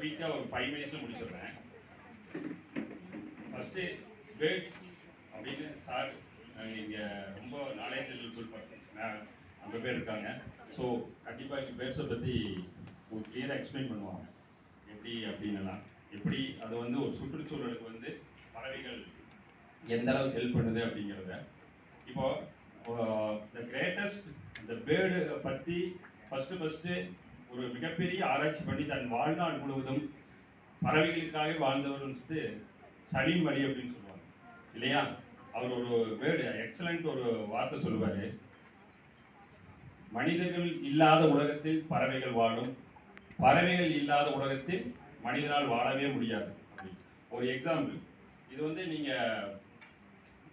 குயிக்காக ஒரு ஃபைவ் மினிட்ஸில் முடிச்சிடுறேன். ஃபஸ்ட்டு பேர்ட்ஸ் அப்படின்னு சார் இங்கே ரொம்ப நாலேஜபிள் பர்சன்ஸ் அந்த பேர் இருக்காங்க. ஸோ கண்டிப்பாக இங்கே பேர்ட்ஸை பற்றி ஒரு கிளியராக எக்ஸ்பிளைன் பண்ணுவாங்க. எப்படி அப்படின்னுலாம். எப்படி அது வந்து ஒரு சுற்றுச்சூழலுக்கு வந்து பறவைகள் எந்த அளவுக்கு ஹெல்ப் பண்ணுது அப்படிங்கிறத. இப்போ த கிரேட்டஸ்ட் இந்த பேர்டு பற்றி ஃபஸ்ட்டு ஃபஸ்ட்டு ஒரு மிகப்பெரிய ஆராய்ச்சி பண்ணி தன் வாழ்நாள் முழுவதும் பறவைகளுக்காக வாழ்ந்தவர்ன்ட்டு சலீம் அலி அப்படின்னு சொல்லுவாங்க. இல்லையா? அவர் ஒரு வேர்டு எக்ஸலண்ட் ஒரு வார்த்தை சொல்லுவார். மனிதர்கள் இல்லாத உலகத்தில் பறவைகள் வாழும். பறவைகள் இல்லாத உலகத்தில் மனிதனால் வாழவே முடியாது. ஒரு எக்ஸாம்பிள் இது வந்து நீங்கள்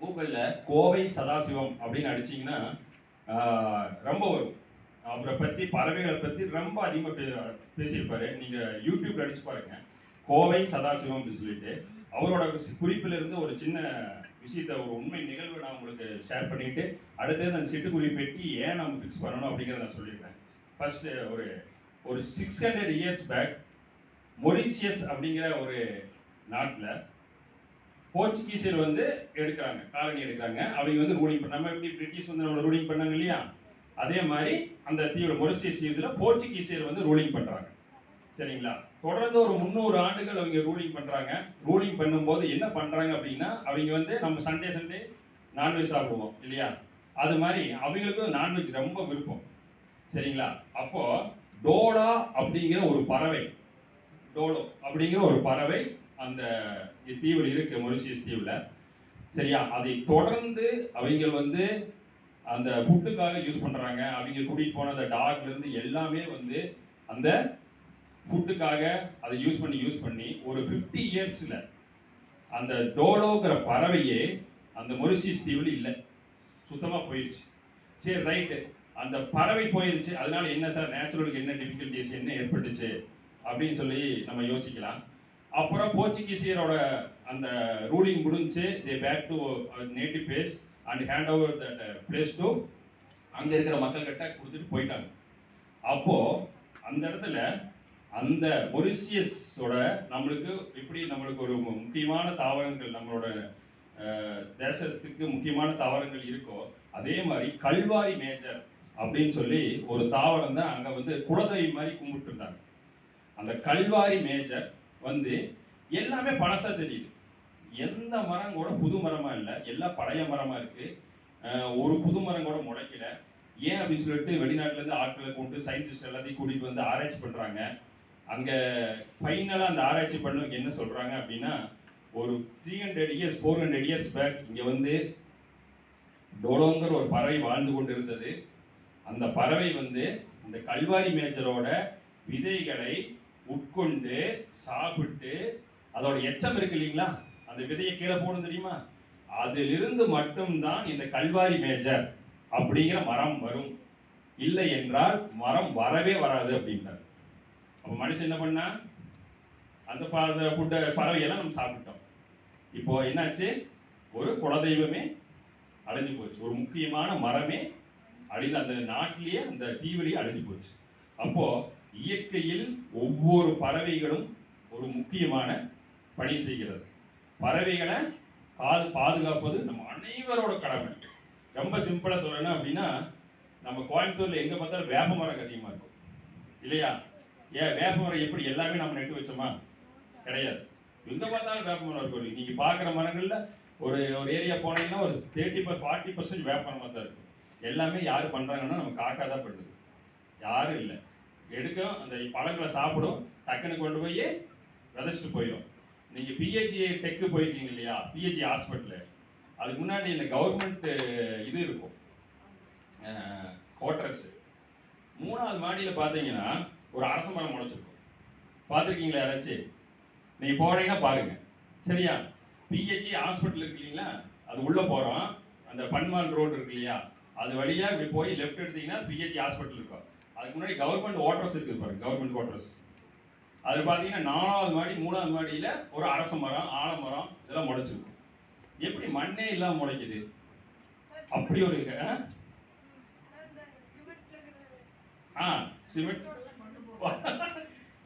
கூகுளில் கோவை சதாசிவம் அப்படின்னு அடிச்சீங்கன்னா ஆஹ், ரொம்ப வரும். அவரை பத்தி பறவைகளை பத்தி ரொம்ப அதிகமாக பே பேசியிருப்பாரு. நீங்க யூடியூப்ல அடிச்சு பாருங்க. கோவை சதாசிவம் அப்படின்னு சொல்லிட்டு. அவரோட குறிப்பில் இருந்து ஒரு சின்ன விஷயத்த ஒரு உண்மை நிகழ்வை நான் உங்களுக்கு ஷேர் பண்ணிட்டு அடுத்தது அந்த சிட்டுக்குருவி பெட்டி ஏன் நம்ம ஃபிக்ஸ் பண்ணணும் அப்படிங்கிறத நான் சொல்லியிருக்கேன் ஃபர்ஸ்ட் ஒரு ஒரு six hundred years back Mauritius அப்படிங்கிற ஒரு நாட்டில் போர்ச்சுகீசியர் வந்து எடுக்கிறாங்க காலனி எடுக்கிறாங்க. அவங்க வந்து ரூலிங் நம்ம எப்படி பிரிட்டிஷ் வந்து நம்மளை ரூலிங் பண்ணாங்க இல்லையா? அதே மாதிரி அந்த தீவிர மொரிசியஸ் இதில் போர்ச்சுகீசியர் வந்து ரூலிங் பண்ணுறாங்க சரிங்களா? தொடர்ந்து ஒரு முந்நூறு ஆண்டுகள் அவங்க ரூலிங் பண்ணுறாங்க ரூலிங் பண்ணும்போது என்ன பண்ணுறாங்க அப்படின்னா அவங்க வந்து நம்ம சண்டே சண்டே நான்வெஜ் சாப்பிடுவோம் இல்லையா? அது மாதிரி அவங்களுக்கும் நான்வெஜ் ரொம்ப விருப்பம். சரிங்களா? அப்போ டோடா அப்படிங்கிற ஒரு பறவை டோடோ அப்படிங்கிற ஒரு பறவை அந்த தீவில் இருக்கு மொரிசியஸ் தீவில். சரியா? அதை தொடர்ந்து அவங்க வந்து அந்த ஃபுட்டுக்காக யூஸ் பண்ணுறாங்க அவங்க கூட்டிட்டு போன அந்த டாக்லேருந்து எல்லாமே வந்து அந்த ஃபுட்டுக்காக அதை யூஸ் பண்ணி யூஸ் பண்ணி ஒரு ஃபிஃப்டி இயர்ஸில் அந்த டோலோங்கிற பறவையே அந்த மொரிசியஸ் தீவில் இல்லை. சுத்தமாக போயிடுச்சு சரி ரைட்டு அந்த பறவை போயிருச்சு. அதனால என்ன சார் நேச்சுரலுக்கு என்ன டிஃபிகல்டிஸ் என்ன ஏற்பட்டுச்சு அப்படின்னு சொல்லி நம்ம யோசிக்கலாம். அப்புறம் போர்ச்சுகீசியரோட அந்த ரூலிங் முடிஞ்சு they back to native place and hand over that place to அங்கே இருக்கிற மக்கள் கிட்ட கொடுத்துட்டு போயிட்டாங்க. அப்போது அந்த இடத்துல அந்த மொரிசியஸோட நம்மளுக்கு எப்படி நம்மளுக்கு ஒரு முக்கியமான தாவரங்கள் நம்மளோட தேசத்துக்கு முக்கியமான தாவரங்கள் இருக்கோ அதே மாதிரி கல்வாரி மேஜர் அப்படின்னு சொல்லி ஒரு தாவரம் தான் அங்கே வந்து குலதெய்வம் மாதிரி கும்பிட்டு இருந்தாங்க அந்த கல்வாரி மேஜர் வந்து எல்லாமே பழசா தெரியுது. எந்த மரம் கூட புது மரமா இல்லை. எல்லாம் பழைய மரமா இருக்கு. ஒரு புது மரம் கூட முளைக்கல. ஏன் அப்படின்னு சொல்லிட்டு வெளிநாட்டுல இருந்து ஆட்களை கொண்டு சயின்டிஸ்ட் எல்லாத்தையும் கூட்டிட்டு வந்து ஆராய்ச்சி பண்றாங்க. அங்க ஃபைனலா அந்த ஆராய்ச்சி பண்ணவங்க என்ன சொல்றாங்க அப்படின்னா ஒரு three hundred years four hundred years back இங்க வந்து டோலோங்கிற ஒரு பறவை வாழ்ந்து கொண்டு இருந்தது அந்த பறவை வந்து இந்த கல்வாரி மேஜரோட விதைகளை உட்கொண்டு சாப்பிட்டு அதோட எச்சம் இருக்கு இல்லைங்களா? அந்த விதையை கீழே போடும் தெரியுமா? அதிலிருந்து மட்டும்தான் இந்த கல்வாரி மேஜர் அப்படிங்கிற மரம் வரும். இல்லை என்றால் மரம் வரவே வராது அப்படின்றார். அப்போ மனுஷன் என்ன பண்ணா? அந்த ப- ஃபுட்டை பறவையெல்லாம் நம்ம சாப்பிட்டோம். இப்போ என்னாச்சு? ஒரு குலதெய்வமே அழிஞ்சு போச்சு. ஒரு முக்கியமான மரமே அழிந்து அந்த நாட்டிலேயே அந்த தீவிலேயே அழிஞ்சு போச்சு. அப்போ இயற்கையில் ஒவ்வொரு பறவைகளும் ஒரு முக்கியமான பணி செய்கிறது. பறவைகளை பாது பாதுகாப்பது நம்ம அனைவரோட கடமை. ரொம்ப சிம்பிளாக சொல்லணும் அப்படின்னா நம்ம கோயம்புத்தூரில் எங்கே பார்த்தாலும் வேப்ப மரம் அதிகமாக இருக்கும். இல்லையா? ஏன்? வேப்ப மரம் எப்படி எல்லாமே நம்ம நட்டு வச்சோமா? கிடையாது. எங்கே பார்த்தாலும் வேப்ப மரம் இருக்கும். நீங்கள் பார்க்குற மரங்களில் ஒரு ஒரு ஏரியா போனீங்கன்னா ஒரு தேர்ட்டி பர் ஃபார்ட்டி பர்சன்ட் வேப்ப மரமாக தான் இருக்கும். எல்லாமே யார் பண்ணுறாங்கன்னா நம்ம காக்கா தான் பண்ணுது யாரும் இல்லை. எடுக்கும் அந்த பழங்களை சாப்பிடும் டக்குன்னு கொண்டு போய் விதைச்சிட்டு போயிடும் நீங்க பிஹெச்சி டெக்கு போயிருக்கீங்க இல்லையா? பிஹெச்சி ஹாஸ்பிட்டல் அதுக்கு முன்னாடி இந்த கவர்மெண்ட் இது இருக்கும். குவார்டர்ஸ் மூணாவது மாடியில் பார்த்தீங்கன்னா ஒரு அரச மரம் முளைச்சிருக்கும். பார்த்துருக்கீங்களா யாராச்சும்? நீங்கள் போகிறீங்கன்னா பாருங்கள் சரியா? பிஹெச்சி ஹாஸ்பிட்டல் இருக்கு இல்லைங்களா? அது உள்ளே போகிறோம் அந்த ஃபன்மால் ரோடு இருக்கு இல்லையா? அது வழியாக இப்படி போய் லெஃப்ட் எடுத்தீங்கன்னா பிஹெச்சி ஹாஸ்பிட்டல் இருக்கும். அதுக்கு முன்னாடி கவர்மெண்ட் வாட்டர்ஸ் இருக்குது பாருங்க. கவர்மெண்ட் வாட்டர்ஸ் அது பார்த்தீங்கன்னா நாலாவது மாடி மூணாவது மாடியில் ஒரு அரச மரம் ஆலமரம் இதெல்லாம் முளைச்சிருக்கும். எப்படி மண்ணே இல்லாம முளைக்குது? அப்படி ஒரு ஆ? சிமெண்ட்.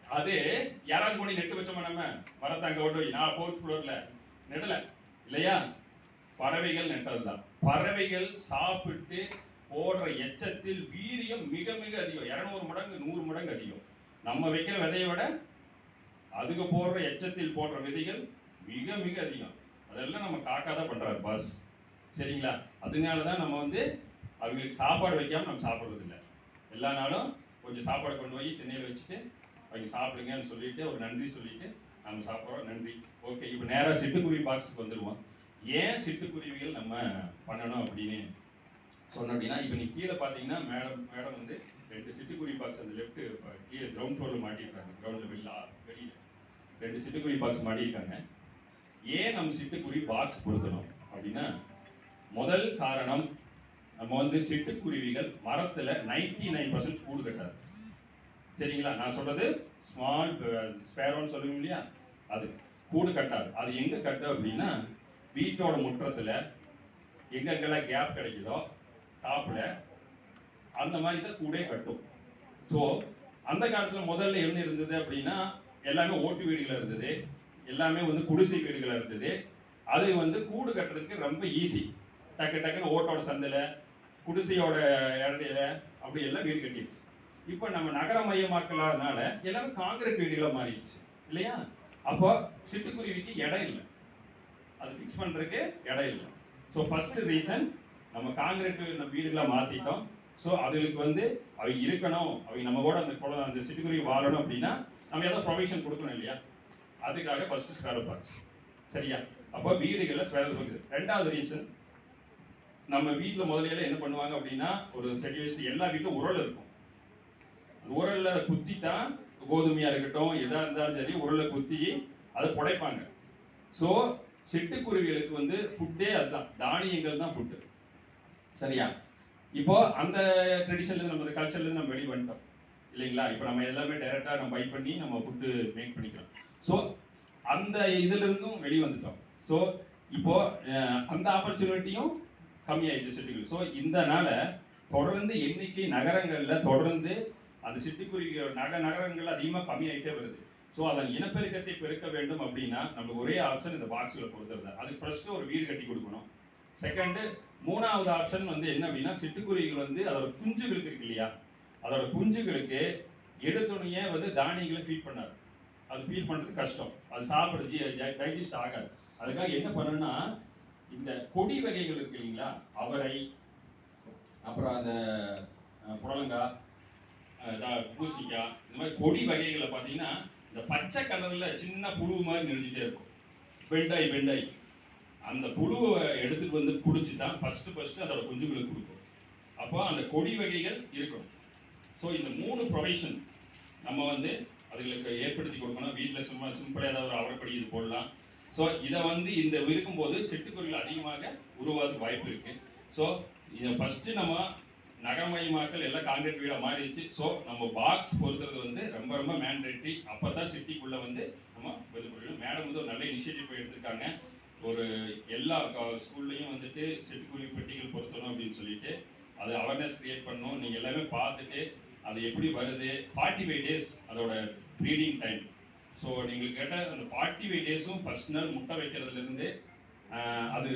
அது யாராவது கொண்டு நெட்டு வச்சோமா நம்ம? மரத்தை அங்கே கொண்டு போய். நான் ஃபோர்த் ஃப்ளோரில் நெடலை. இல்லையா? பறவைகள் நெட்டது தான். பறவைகள் சாப்பிட்டு போடுற எச்சத்தில் வீரியம் மிக மிக அதிகம். இரநூறு மடங்கு நூறு மடங்கு அதிகம். நம்ம வைக்கிற விதையை விட அதுக்கு போடுற எச்சத்தில் போடுற விதைகள் மிக மிக அதிகம். அதெல்லாம் நம்ம காக்கா தான் பண்ணுறாரு பாஸ் சரிங்களா? அதனால தான் நம்ம வந்து அவங்களுக்கு சாப்பாடு வைக்காமல் நம்ம சாப்பிட்றது இல்லை எல்லா நாளும் கொஞ்சம் சாப்பாடு கொண்டு போய் திண்ணையில் வச்சுட்டு அவங்க சாப்பிடுங்கன்னு சொல்லிட்டு ஒரு நன்றி சொல்லிட்டு நம்ம சாப்பிட்றோம். நன்றி. ஓகே இப்போ நேராக சிட்டுக்குருவி பாக்ஸுக்கு வந்துடுவோம் ஏன் சிட்டுக்குருவிகள் நம்ம பண்ணணும் அப்படின்னு சொன்னோம் அப்படின்னா இப்போ நீ கீழே பார்த்தீங்கன்னா மேடம் மேடம் வந்து ரெண்டு சிட்டுக்குருவி பாக்ஸ் அந்த லெஃப்ட் கீழே கிரவுண்ட் ஃப்ளோரில் மாட்டிருக்காங்க. கிரவுண்டில் வெளில வெளியில். ரெண்டு சிட்டுக்குருவி பாக்ஸ் மாட்டியிருக்காங்க ஏன் நம்ம சிட்டுக்குருவி பாக்ஸ் பொருத்தணும்? அப்படின்னா முதல் காரணம் நம்ம வந்து சிட்டுக்குருவிகள் மரத்தில் நைன்டி நைன் பர்சன்ட் கூடு கட்டாது. சரிங்களா? நான் சொல்றது ஸ்மால் ஸ்பேரோன்னு சொல்லுவோம் இல்லையா? அது கூடு கட்டாது. அது எங்கே கட்டும் அப்படின்னா வீட்டோட முற்றத்தில் எங்கெங்கெல்லாம் கேப் கிடைக்குதோ டாப்பில் அந்த மாதிரி தான் கூடே கட்டும். ஸோ அந்த காலத்தில் முதல்ல என்ன இருந்தது அப்படின்னா எல்லாமே ஓட்டு வீடுகள் இருந்தது. எல்லாமே வந்து குடிசை வீடுகளாக இருந்தது. அது வந்து கூடு கட்டுறதுக்கு ரொம்ப ஈஸி டக்கு டக்குன்னு ஓட்டோட சந்தையில் குடிசையோட இடையில அப்படி எல்லாம் வீடு கட்டிடுச்சு. இப்போ நம்ம நகர நகரமயமாக்கலாதனால எல்லாமே காங்கிரீட் வீடுகளாக மாறிடுச்சு. இல்லையா? அப்போ சிட்டுக்குருவிக்கு இடம் இல்லை. அது ஃபிக்ஸ் பண்ணுறதுக்கு இடம் இல்லை. ஸோ ஃபர்ஸ்ட் ரீசன் நம்ம காங்கிரீட் வீடுகளாக மாற்றிட்டோம் ஸோ அதுகளுக்கு வந்து அவங்க இருக்கணும். அவங்க நம்ம கூட அந்த குழந்தை அந்த சிட்டுக்குருவி வாழணும் அப்படின்னா நம்ம ஏதோ ப்ரொவிஷன் கொடுக்கணும் இல்லையா? அதுக்காக ஃபர்ஸ்ட் ஸ்கேலர் பாக்ஸ் சரியா? அப்போ வீடுகளில் ஸ்கேலர் பாக்ஸ் ரெண்டாவது ரீசன் நம்ம வீட்டில் முதல்ல என்ன பண்ணுவாங்க அப்படின்னா ஒரு செடி வயசு எல்லா வீட்டிலும் உரல் இருக்கும். உரலில் குத்தி தான் கோதுமையாக இருக்கட்டும் எதாக இருந்தாலும் சரி உரலை குத்தி அதை புடைப்பாங்க. ஸோ சிட்டுக்குருவிகளுக்கு வந்து ஃபுட்டே அதுதான். தானியங்கள் தான் ஃபுட்டு சரியா? இப்போ அந்த ட்ரெடிஷன்லேருந்து நம்ம கல்ச்சர்லேருந்து நம்ம வெளியே வந்துட்டோம். இல்லைங்களா? இப்போ நம்ம எல்லாமே டைரெக்டாக நம்ம பை பண்ணி நம்ம ஃபுட்டு மேக் பண்ணிக்கிறோம் ஸோ அந்த இதுல இருந்தும் வெளியே வந்துட்டோம் ஸோ இப்போ அஹ், அந்த ஆப்பர்ச்சுனிட்டியும் கம்மியாயிடுச்சு சிட்டுக்குருவி ஸோ இதனால தொடர்ந்து எண்ணிக்கை நகரங்கள்ல தொடர்ந்து அந்த சிட்டுக்குருவியோட நக நகரங்கள் அதிகமாக கம்மியாயிட்டே வருது. ஸோ அதன் இனப்பெருக்கத்தை பெருக்க வேண்டும் அப்படின்னா நமக்கு ஒரே ஆப்ஷன் இந்த பாக்ஸில் பொறுத்துறது அதுக்கு ஃபர்ஸ்ட்டு ஒரு வீடு கட்டி கொடுக்கணும். செகண்டு மூணாவது ஆப்ஷன் வந்து என்ன அப்படின்னா சிட்டுக்குருவிகள் வந்து அதோட குஞ்சுகளுக்கு இருக்கு இல்லையா? அதோட குஞ்சுகளுக்கு எடுத்துணையே வந்து தானியங்களை ஃபீட் பண்ணாது அது ஃபீட் பண்ணுறது கஷ்டம். அது சாப்பிட்றது டைஜஸ்ட் ஆகாது. அதுக்காக என்ன பண்ணணும்னா இந்த கொடி வகைகள் இருக்கு இல்லைங்களா? அவரை அப்புறம் அந்த புடலங்காய் இதா- பூசணிக்காய் இந்த மாதிரி கொடி வகைகளை பார்த்தீங்கன்னா இந்த பச்சை கலரில் சின்ன புழு மாதிரி நெறிஞ்சிட்டே இருக்கும். பெண்டாய் பெண்டாய் அந்த புழுவை எடுத்துட்டு வந்து பிடிச்சி தான் ஃபஸ்ட்டு ஃபஸ்ட்டு அதோட குஞ்சுகளுக்கு கொடுக்கும். அப்போ அந்த கொடி வகைகள் இருக்கணும். ஸோ இந்த மூணு ப்ரொவிஷன் நம்ம வந்து அதுகளுக்கு ஏற்படுத்தி கொடுக்கணும். வீட்டில் சும்மா சிம்பிளாக ஏதாவது ஒரு அவரைப்படி இது போடலாம். ஸோ இதை வந்து இந்த இருக்கும்போது சிட்டுக்குருவிகள் அதிகமாக உருவாக வாய்ப்பு இருக்குது ஸோ இதை ஃபஸ்ட்டு நம்ம நகரமயமாக்கல் எல்லாம் காங்கிரீட் வீடாக மாறிடுச்சு. ஸோ நம்ம பாக்ஸ் பொறுத்துறது வந்து ரொம்ப ரொம்ப மேண்டேட்ரி அப்போ தான் சிட்டிக்குள்ளே வந்து நம்ம இது பண்ணணும் மேடம் வந்து ஒரு நல்ல இனிஷியேட்டிவ் எடுத்திருக்காங்க. ஒரு எல்லா ஸ்கூல்லையும் வந்துட்டு சிட்டுக்குருவி பெட்டிகள் பொருத்தணும் அப்படின்னு சொல்லிட்டு அது அவேர்னஸ் கிரியேட் பண்ணணும். நீங்கள் எல்லாமே பார்த்துட்டு அது எப்படி வருது? ஃபார்ட்டி ஃபைவ் டேஸ் அதோட ப்ரீடிங் டைம் ஸோ நீங்கள் கேட்ட அந்த ஃபார்ட்டி ஃபைவ் டேஸும் ஃபர்ஸ்ட் நாள் முட்டை வைக்கிறதுலேருந்து அது